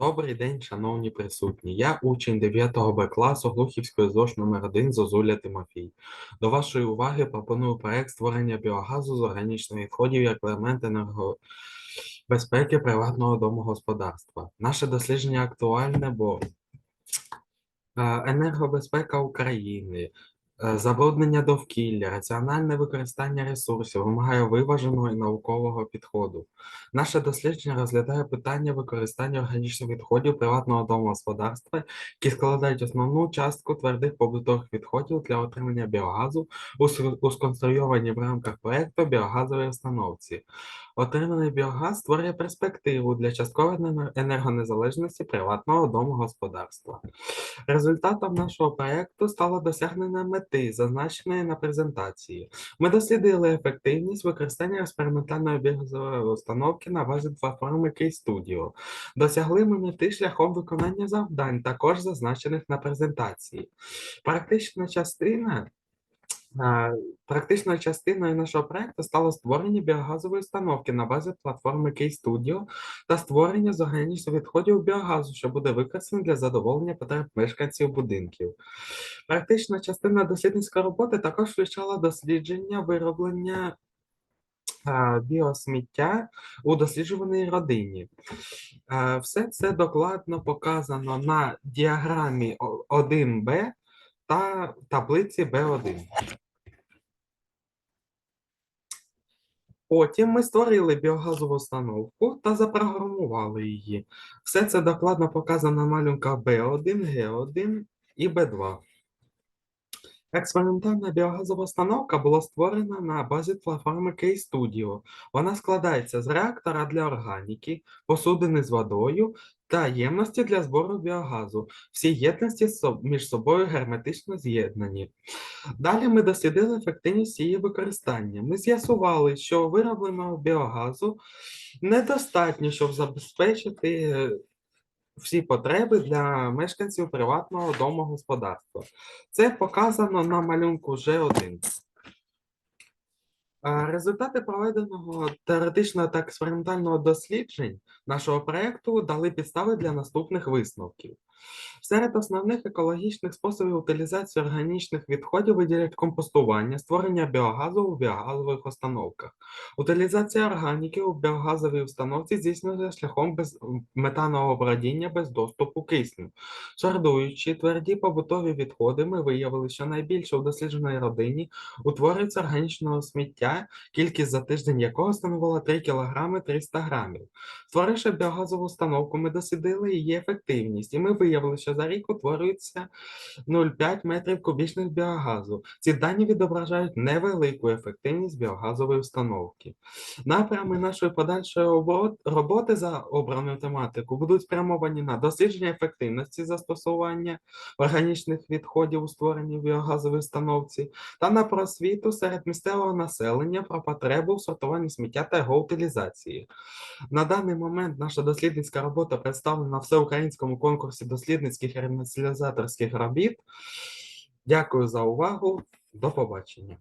Добрий день, шановні присутні. Я учень 9 Б класу Глухівської ЗОЖ номер 1 Зозуля Тимофій. До вашої уваги пропоную проект створення біогазу з органічних відходів як елемент енергобезпеки приватного домогосподарства. Наше дослідження актуальне, бо е, енергобезпека України, забруднення довкілля, раціональне використання ресурсів вимагає виваженого і наукового підходу. Наше дослідження розглядає питання використання органічних відходів приватного домогосподарства, які складають основну частку твердих побутових відходів для отримання біогазу у ск- сконструйованій в рамках проекту біогазовій установці. Отриманий біогаз створює перспективу для часткової енергонезалежності приватного домогосподарства. Результатом нашого проекту стало досягнення мети, зазначеної на презентації. Ми дослідили ефективність використання експериментальної біогазової установки на базі платформи K-Studio. Досягли ми мети шляхом виконання завдань, також зазначених на презентації. Практична частина. Е, Практичною частиною нашого проекту стало створення біогазової установки на базі платформи K-Studio та створення з органічних відходів біогазу, що буде використаний для задоволення потреб мешканців будинків. Практична частина дослідницької роботи також включала дослідження вироблення біосміття у досліджуваній родині. Е, Все це докладно показано на діаграмі 1Б та таблиці Б1. Потім ми створили біогазову установку та запрограмували її. Все це докладно показано на малюнках B1, G1 і B2. Експериментальна біогазова установка була створена на базі платформи K-Studio. Вона складається з реактора для органіки, посудини з водою та ємності для збору біогазу. Всі єдності між собою герметично з'єднані. Далі ми дослідили ефективність її використання. Ми з'ясували, що виробленого біогазу недостатньо, щоб забезпечити е, всі потреби для мешканців приватного домогосподарства. Це показано на малюнку G1. Результати проведеного теоретичного та експериментального досліджень нашого проєкту дали підстави для наступних висновків. Серед основних екологічних способів утилізації органічних відходів виділять компостування, створення біогазу у біогазових установках. Утилізація органіки у біогазовій установці здійснюється шляхом без метанового бродіння без доступу кисню. Сортуючи тверді побутові відходи, ми виявили, що найбільше у дослідженій родині утворюється органічного сміття, кількість за тиждень якого становила 3 кг 300 грамів. Створивши біогазову установку, ми дослідили її ефективність, і ми виявили, що за рік утворюється 0,5 метрів кубічних біогазу. Ці дані відображають невелику ефективність біогазової установки. Напрями нашої подальшої роботи за обрану тематику будуть спрямовані на дослідження ефективності застосування органічних відходів у створенні біогазової установці та на просвіту серед місцевого населення про потребу в сортуванні сміття та його утилізації. На даний момент наша дослідницька робота представлена на всеукраїнському конкурсі дослідницьких і ремесляторських робіт. Дякую за увагу. До побачення.